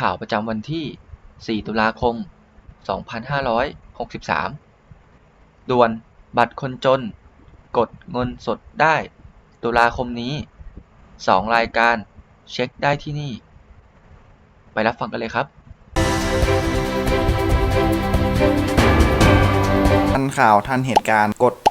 ข่าวประจำวันที่ 4 ตุลาคม 2563 ด่วน บัตรคนจน กดเงินสดได้ ตุลาคมนี้ 2 รายการ เช็คได้ที่นี่ ไปรับฟังกันเลยครับทันข่าวทันเหตุการณ์กด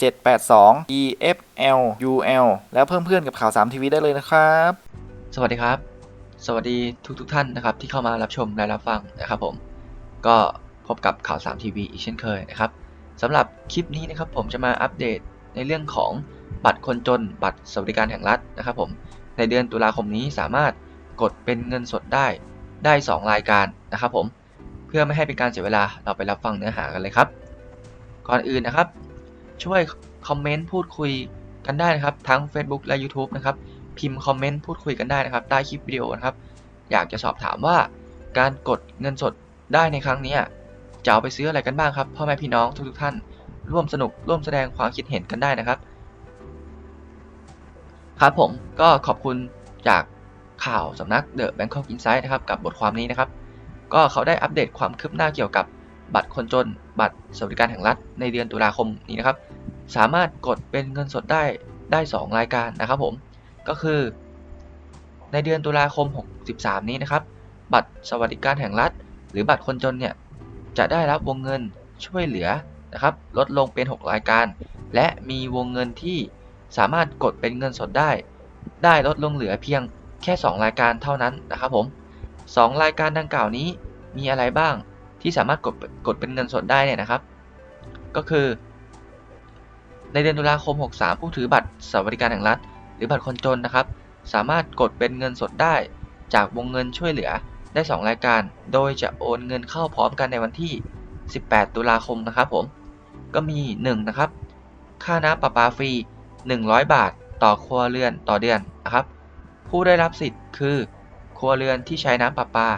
782 EFL UL แล้วเพิ่มเพื่อนกับข่าว3ทีวีได้เลยนะครับ สวัสดีครับ สวัสดีทุกทท่านนะครับที่เข้ามารับชมและรับฟังนะครับผม ก็พบกับข่าว3ทีวีอีกเช่นเคยนะครับสำหรับคลิปนี้นะครับผมจะมาอัปเดตในเรื่องของบัตรคนจนบัตรสวัสดิการแห่งรัฐนะครับผมในเดือนตุลาคมนี้สามารถกดเป็นเงินสดได้ได้ 2 รายการนะครับผมเพื่อไม่ให้เป็นการเสียเวลาเราไปรับฟังเนื้อหากันเลยครับ ก่อนอื่นนะครับ ช่วยคอมเมนต์พูดคุยกันได้นะครับ ทั้ง Facebook และ YouTube นะครับ พิมพ์คอมเมนต์พูดคุยกันได้นะครับ ใต้คลิปวิดีโอนะครับ อยากจะสอบถามว่าการกดเงินสดได้ในครั้งนี้จะเอาไปซื้ออะไรกันบ้างครับพ่อแม่พี่น้องทุกๆท่าน ร่วมสนุกร่วมแสดงความคิดเห็นกันได้นะครับ ครับผมก็ขอบคุณจากข่าวสำนัก The Bangkok Insight นะครับกับบทความนี้นะครับ ก็เขาได้อัปเดตความคืบหน้าเกี่ยวกับ บัตรคนจน บัตรสวัสดิการแห่งรัฐ ในเดือนตุลาคมนี้นะครับ สามารถกดเป็นเงินสดได้ได้ 2 รายการนะครับผม ก็คือ ในเดือนตุลาคม 63 นี้นะครับ บัตรสวัสดิการแห่งรัฐ หรือบัตรคนจนเนี่ยจะได้รับวงเงินช่วยเหลือนะครับ ลดลงเป็น 6 รายการ และมีวงเงินที่สามารถกดเป็นเงินสดได้ ได้ลดลงเหลือเพียงแค่ 2 รายการเท่านั้นนะครับผม 2 รายการดังกล่าวนี้มีอะไรบ้าง ที่สามารถกดกดเป็นเงินสดได้เนี่ยนะครับ ก็คือ ในเดือนตุลาคม 63 ผู้ถือบัตรสวัสดิการแห่งรัฐ หรือบัตรคนจนนะครับ สามารถกดเป็นเงินสดได้ จากวงเงินช่วยเหลือได้ 2 รายการ โดยจะโอนเงินเข้าพร้อมกันในวันที่ 18 ตุลาคมนะครับผม ก็มี 1 นะครับ ค่าน้ำประปาฟรี 100 บาท ต่อครัวเรือนต่อเดือนนะครับ ผู้ได้รับสิทธิ์คือ ครัวเรือนที่ใช้น้ำประปา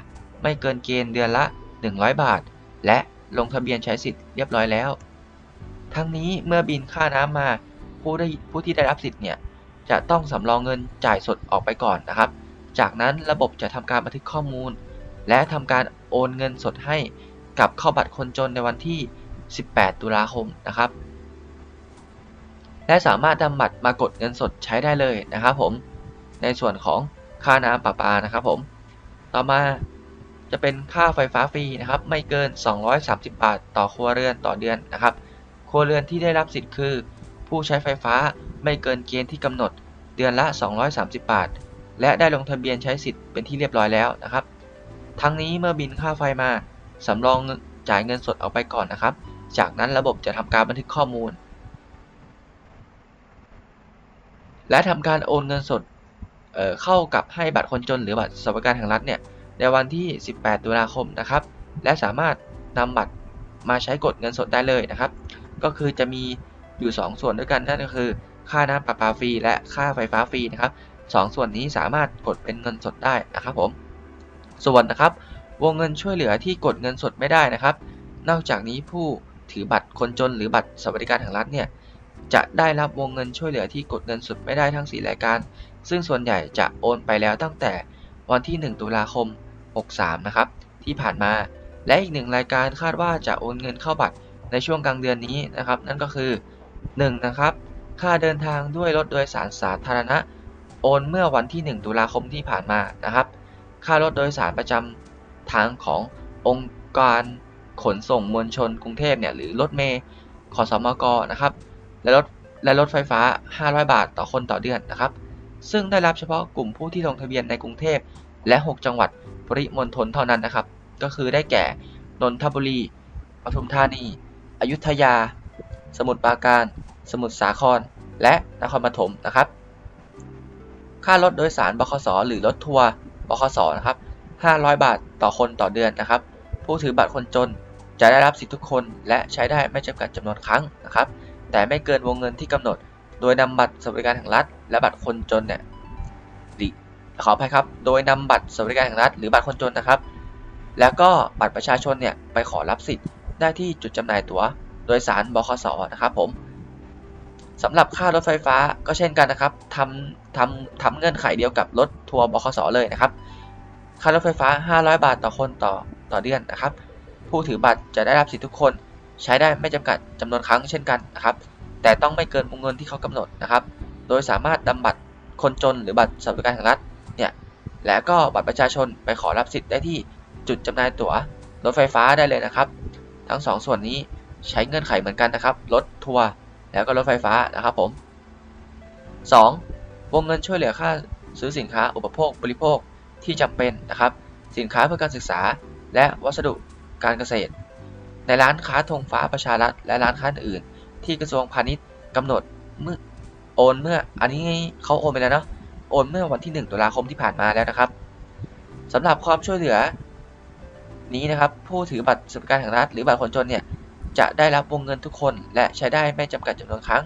ไม่เกินเกณฑ์เดือนละ 100 บาท และลงทะเบียนใช้สิทธิ์เรียบร้อยแล้ว ทั้งนี้เมื่อบินค่าน้ำมาผู้ได้ผู้ที่ได้รับสิทธิ์เนี่ยจะต้องสำรองเงินจ่ายสดออกไปก่อนนะครับ จากนั้นระบบจะทำการบันทึกข้อมูล และทำการโอนเงินสดให้กับเข้าบัตรคนจนในวันที่ 18 ตุลาคมนะครับ และสามารถนำบัตรมากดเงินสดใช้ได้เลยนะครับผม ในส่วนของค่าน้ำประปานะครับผม ต่อมา จะเป็นค่าไฟฟ้าฟรีนะครับ ไม่เกิน 230 บาท ต่อครัวเรือนต่อเดือนนะครับ ครัวเรือนที่ได้รับสิทธิ์คือ ผู้ใช้ไฟฟ้าไม่เกินเกณฑ์ที่กำหนด เดือนละ 230 บาท และได้ลงทะเบียนใช้สิทธิ์เป็นที่เรียบร้อยแล้วนะครับ ทั้งนี้เมื่อบินค่าไฟมาสำรองจ่ายเงินสดออกไปก่อนนะครับ จากนั้นระบบจะทำการบันทึกข้อมูล และทำการโอนเงินสดเเข้ากับให้บัตรคนจนหรือบัตรสวัสดิการแห่งรัฐเนี่ย ในวันที่ 18 ตุลาคมนะครับ และสามารถนำบัตรมาใช้กดเงินสดได้เลยนะครับ ก็คือจะมีอยู่ 2 ส่วนด้วยกันนั่นก็คือ ค่าน้ำประปาฟรีและค่าไฟฟ้าฟรีนะครับสองส่วนนี้สามารถกดเป็นเงินสดได้นะครับผม ส่วนนะครับ วงเงินช่วยเหลือที่กดเงินสดไม่ได้นะครับ นอกจากนี้ผู้ถือบัตรคนจนหรือบัตรสวัสดิการแห่งรัฐเนี่ยจะได้รับวงเงินช่วยเหลือที่กดเงินสดไม่ได้ทั้ง 4 รายการ ซึ่งส่วนใหญ่จะโอนไปแล้วตั้งแต่วันที่ 1 ตุลาคม 63 นะครับ ที่ผ่านมา และอีกหนึ่งรายการคาดว่าจะโอนเงินเข้าบัตรในช่วงกลางเดือนนี้นะครับ นั่นก็คือ 1 นะครับ ค่าเดินทางด้วยรถโดยสารสาธารณะ โอนเมื่อวันที่ 1 ตุลาคมที่ผ่านมานะครับ ค่ารถโดยสารประจำทางขององค์การขนส่งมวลชนกรุงเทพเนี่ยหรือรถเมย์ขอสมกนะครับ และรถและรถไฟฟ้า 500 บาทต่อคนต่อเดือนนะครับ ซึ่งได้รับเฉพาะกลุ่มผู้ที่ลงทะเบียนในกรุงเทพ และ 6 จังหวัดปริมณฑลเท่านั้นนะครับ ก็คือได้แก่ นนทบุรี ปทุมธานี อยุธยา สมุทรปราการ สมุทรสาคร และนครปฐมนะครับ ค่ารถโดยสารบขสหรือรถทัวร์บขสนะครับ 500 บาทต่อคนต่อเดือนนะครับ ผู้ถือบัตรคนจนจะได้รับสิทธิทุกคนและใช้ได้ไม่จำกัดจำนวนครั้งนะครับ แต่ไม่เกินวงเงินที่กำหนด โดยนำบัตรสวัสดิการแห่งรัฐ และบัตรคนจนเนี่ย ขออภัยครับ โดยนำบัตรสวัสดิการแห่งรัฐหรือบัตรคนจนนะครับ แล้วก็บัตรประชาชนเนี่ยไปขอรับสิทธิ์ได้ที่จุดจำหน่ายตั๋ว โดยสารบขสนะครับผมสำหรับค่ารถไฟฟ้าก็เช่นกันนะครับทำทำทำเงื่อนไขเดียวกับรถทัวร์บขสเลยนะครับ ค่ารถไฟฟ้า 500 บาทต่อคนต่อต่อเดือนนะครับ ผู้ถือบัตรจะได้รับสิทธิทุกคนใช้ได้ไม่จำกัดจำนวนครั้งเช่นกันนะครับ แต่ต้องไม่เกินวงเงินที่เขากำหนดนะครับ โดยสามารถนำบัตรคนจนหรือบัตรสวัสดิการแห่งรัฐ เนี่ย และก็บัตรประชาชนไปขอรับสิทธิ์ได้ที่จุดจำหน่ายตั๋วรถไฟฟ้าได้เลยนะครับ ทั้งสองส่วนนี้ใช้เงื่อนไขเหมือนกันนะครับ รถทัวร์แล้วก็รถไฟฟ้านะครับผม 2. วงเงินช่วยเหลือค่าซื้อสินค้าอุปโภคบริโภคที่จำเป็นนะครับ สินค้าเพื่อการศึกษา และวัสดุการเกษตร ในร้านค้าธงฟ้าประชารัฐและร้านค้าอื่น ที่กระทรวงพาณิชย์กำหนดเมื่อโอนเมื่ออันนี้เขาโอนไปแล้วเนาะ โอนเมื่อวันที่ 1 ตุลาคมที่ผ่านมาแล้วนะครับสำหรับความช่วยเหลือ นี้นะครับ ผู้ถือบัตรสวัสดิการแห่งรัฐหรือบัตรคนจนเนี่ยจะได้รับวงเงินทุกคน และใช้ได้ไม่จำกัดจำนวนครั้ง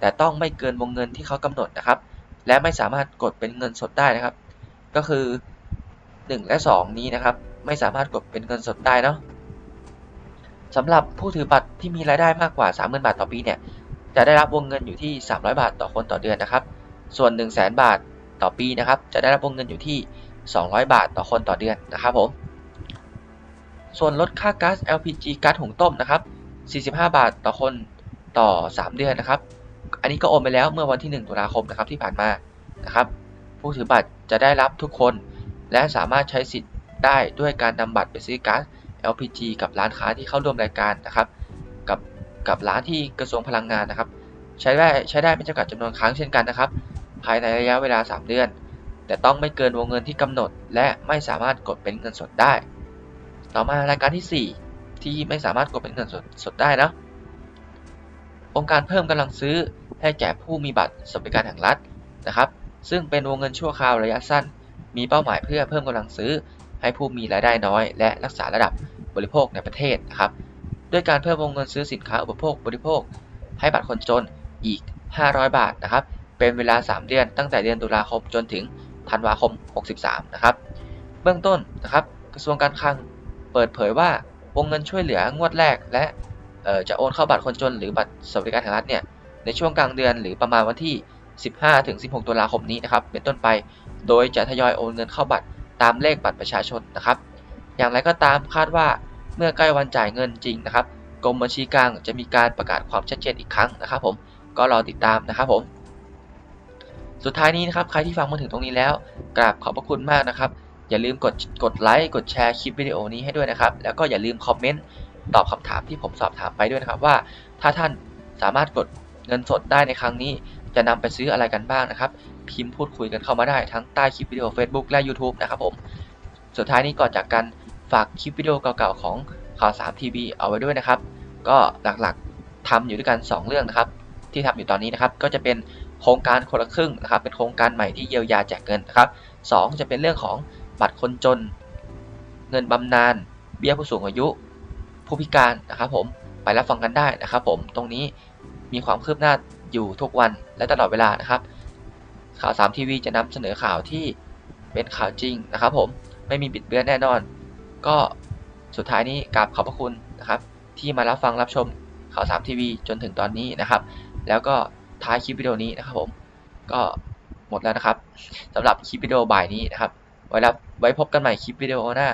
แต่ต้องไม่เกินวงเงินที่เขากำหนดนะครับ และไม่สามารถกดเป็นเงินสดได้นะครับ ก็คือ 1 และ 2 นี้นะครับ ไม่สามารถกดเป็นเงินสดได้เนาะสำหรับผู้ถือบัตรที่มีรายได้มากกว่า 30,000 บาทต่อปีเนี่ยจะได้รับวงเงินอยู่ที่ 300 บาทต่อคนต่อเดือนนะครับ ส่วน 1 0 0 0 0 0 บาท ต่อปีนะครับ จะได้รับวงเงินอยู่ที่ 200 บาทต่อคนต่อเดือนนะครับผม ส่วนลดค่าก๊าซ LPG ก๊าซหุงต้มนะครับ 45 บาทต่อคนต่อ 3 เดือนนะครับ อันนี้ก็โอนไปแล้วเมื่อวันที่ 1 ตุลาคมนะครับที่ผ่านมานะครับ ผู้ถือบัตรจะได้รับทุกคน และสามารถใช้สิทธิ์ได้ด้วยการนำบัตรไปซื้อก๊าซ LPG กับร้านค้าที่เข้าร่วมรายการนะครับ กับกับร้านที่กระทรวงพลังงานนะครับ ใช้ได้ใช้ได้ไม่จำกัดจำนวนครั้งเช่นกันนะครับ ภายในระยะเวลา 3 เดือน แต่ต้องไม่เกินวงเงินที่กำหนด และไม่สามารถกดเป็นเงินสดได้ ต่อมารายการที่ 4 ที่ไม่สามารถกดเป็นเงินสดสดได้นะองค์การเพิ่มกำลังซื้อให้แก่ผู้มีบัตรสวัสดิการแห่งรัฐนะครับ ซึ่งเป็นวงเงินชั่วคราวระยะสั้น มีเป้าหมายเพื่อเพิ่มกำลังซื้อ ให้ผู้มีรายได้น้อย และรักษาระดับบริโภคในประเทศนะครับด้วยการเพิ่มวงเงินซื้อสินค้าอุปโภคบริโภค ให้บัตรคนจนอีก 500 บาทนะครับ เป็นเวลา 3 เดือน ตั้งแต่เดือนตุลาคมจนถึงธันวาคม 63 นะครับ เบื้องต้นนะครับ กระทรวงการคลังเปิดเผยว่าวงเงินช่วยเหลืองวดแรก และจะโอนเข้าบัตรคนจนหรือบัตรสวัสดิการแห่งรัฐเนี่ยในช่วงกลางเดือนหรือประมาณวันที่ 15ถึง16 ตุลาคมนี้นะครับเป็นต้นไป โดยจะทยอยโอนเงินเข้าบัตรตามเลขบัตรประชาชนนะครับ อย่างไรก็ตามคาดว่าเมื่อใกล้วันจ่ายเงินจริงนะครับกรมบัญชีกลางจะมีการประกาศความชัดเจนอีกครั้งนะครับ ผมก็รอติดตามนะครับผม สุดท้ายนี้นะครับใครที่ฟังมาถึงตรงนี้แล้วกราบขอบพระคุณมากนะครับ อย่าลืมกดกดไลค์กดแชร์คลิปวิดีโอนี้ให้ด้วยนะครับ แล้วก็อย่าลืมคอมเมนต์ตอบคำถามที่ผมสอบถามไปด้วยนะครับว่า ถ้าท่านสามารถกดเงินสดได้ในครั้งนี้ จะนำไปซื้ออะไรกันบ้างนะครับ พิมพ์พูดคุยกันเข้ามาได้ทั้งใต้คลิปวิดีโอ Facebook และ YouTube นะครับผมสุดท้ายนี้ก่อนจากกันฝากคลิปวิดีโอเก่าๆของข่าว3ทีวีเอาไว้ด้วยนะครับ ก็หลักๆทำอยู่ด้วยกัน 2 เรื่องนะครับ ที่ทำอยู่ตอนนี้นะครับ ก็จะเป็น โครงการคนละครึ่งนะครับ เป็นโครงการใหม่ที่เยียวยาแจกเงินนะครับสองจะเป็นเรื่องของบัตรคนจน เงินบำนาญเบี้ยผู้สูงอายุ ผู้พิการนะครับผมไปรับฟังกันได้นะครับผมตรงนี้มีความคืบหน้าอยู่ทุกวันและตลอดเวลานะครับ ข่าว3ทีวีจะนำเสนอข่าวที่เป็นข่าวจริงนะครับผมไม่มีบิดเบือนแน่นอน ก็สุดท้ายนี้กราบขอบพระคุณนะครับ ที่มารับฟังรับชมข่าว3ทีวีจนถึงตอนนี้นะครับ แล้วก็ ท้ายคลิปวิดีโอนี้นะครับผม ก็หมดแล้วนะครับสำหรับคลิปวิดีโอบ่ายนี้นะครับ ไว้รับไว้พบกันใหม่คลิปวิดีโอหน้า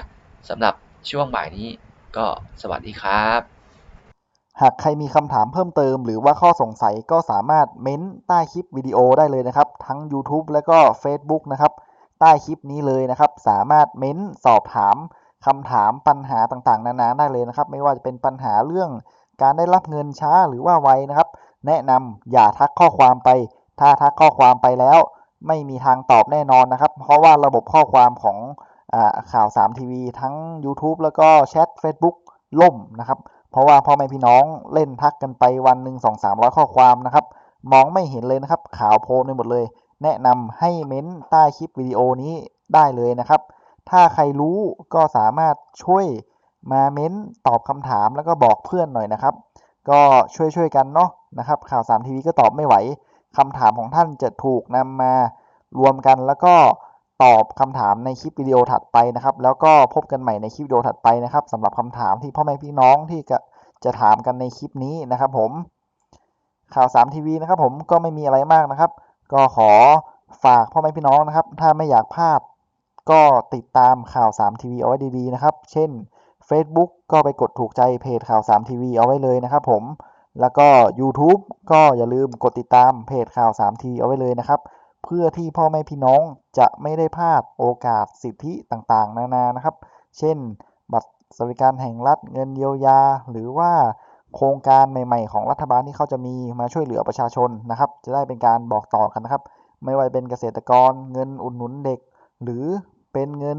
สำหรับช่วงบ่ายนี้ก็สวัสดีครับ หากใครมีคำถามเพิ่มเติม หรือว่าข้อสงสัยก็สามารถเม้นใต้คลิปวิดีโอได้เลยนะครับ ทั้ง YouTube และก็ Facebook นะครับ ใต้คลิปนี้เลยนะครับ สามารถเม้นสอบถามคำถามปัญหาต่างๆ นานาได้เลยนะครับ ไม่ว่าจะเป็นปัญหาเรื่องการได้รับเงินช้าหรือว่าไวนะครับ แนะนำอย่าทักข้อความไป ถ้าทักข้อความไปแล้ว ไม่มีทางตอบแน่นอนนะครับ เพราะว่าระบบข้อความของอข่าว3ทีวีทั้ง YouTube แล้วก็แชท Facebook ล่มนะครับ เพราะว่าพ่อแม่พี่น้องเล่นทักกันไปวันหนึ่งสองสามร้อยข้อความนะครับ มองไม่เห็นเลยนะครับ ข่าวโพลในหมดเลย แนะนำให้เม้นใต้คลิปวิดีโอนี้ได้เลยนะครับ ถ้าใครรู้ก็สามารถช่วยมาเม้นตอบคำถามแล้วก็บอกเพื่อนหน่อยนะครับ ก็ช่วยๆกันเนาะ นะครับ ข่าวสามทีวีก็ตอบไม่ไหวคำถามของท่านจะถูกนำมารวมกันแล้วก็ตอบคำถามในคลิปวิดีโอถัดไปนะครับ แล้วก็พบกันใหม่ในคลิปวิดีโอถัดไปนะครับสำหรับคำถามที่พ่อแม่พี่น้องที่จะจะถามกันในคลิปนี้นะครับ ผม ข่าวสามทีวีนะครับ ผมก็ไม่มีอะไรมากนะครับ ก็ขอฝากพ่อแม่พี่น้องนะครับ ถ้าไม่อยากพลาดก็ติดตามข่าว3ทีวีเอาไว้ดีๆนะครับ เช่น Facebook ก็ไปกดถูกใจเพจข่าว3ทีวีเอาไว้เลยนะครับผม แล้วก็ YouTube ก็อย่าลืมกดติดตามเพจข่าว3ทีวีเอาไว้เลยนะครับ เพื่อที่พ่อแม่พี่น้องจะไม่ได้พลาดโอกาสสิทธิต่างๆ นานานะครับ เช่น บัตรสวัสดิการแห่งรัฐเงินเยียวยา หรือว่าโครงการใหม่ๆ ของรัฐบาลที่เขาจะมีมาช่วยเหลือประชาชนนะครับ จะได้เป็นการบอกต่อกันนะครับ ไม่ว่าเป็นเกษตรกร เงินอุดหนุนเด็ก หรือเป็นเงิน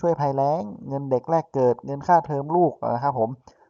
ช่วยภัยแล้ง เงินเด็กแรกเกิด เงินค่าเทอมลูกนะครับผม